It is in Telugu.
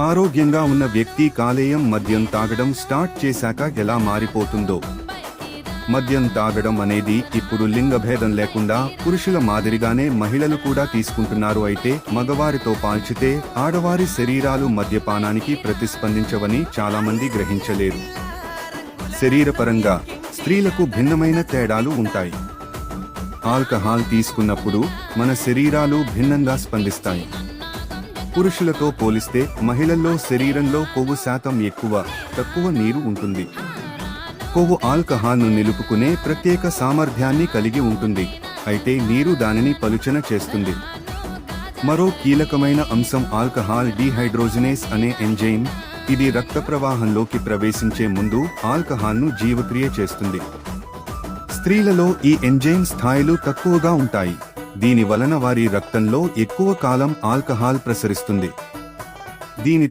ఆరోగ్యంగా ఉన్న వ్యక్తి కాలేయం మద్యం తాగడం స్టార్ట్ చేశాక ఎలా మారిపోతుందో. మద్యం తాగడం అనేది ఇప్పుడు లింగభేదం లేకుండా పురుషుల మాదిరిగానే మహిళలు కూడా తీసుకుంటున్నారు అయితే మగవారితో పాల్చితే ఆడవారి శరీరాలు మద్యపానానికి ప్రతిస్పందించవని చాలామంది గ్రహించలేరు. శరీరపరంగా స్త్రీలకు భిన్నమైన తేడాలు ఉంటాయి. ఆల్కహాల్ తీసుకున్నప్పుడు మన శరీరాలు భిన్నంగా స్పందిస్తాయి. పురుషులతో పోలిస్తే మహిళల్లో శరీరంలో కొవ్వు శాతం ఎక్కువ తక్కువ నీరు ఉంటుంది. కొవ్వు ఆల్కహాల్ను నిలుపుకునే ప్రత్యేక సామర్థ్యాన్ని కలిగి ఉంటుంది. అయితే నీరు దానిని పలుచన చేస్తుంది. మరో కీలకమైన అంశం ఆల్కహాల్ డీహైడ్రోజనేస్ అనే ఎంజైమ్. ఇది రక్త ప్రవాహంలోకి ప్రవేశించే ముందు ఆల్కహాల్ను జీవక్రియ చేస్తుంది. స్త్రీలలో ఈ ఎంజైమ్ స్థాయిలు తక్కువగా ఉంటాయి. దీని వలన వారి రక్తంలో ఎక్కువ కాలం ఆల్కహాల్ ప్రసరిస్తుంది. దీని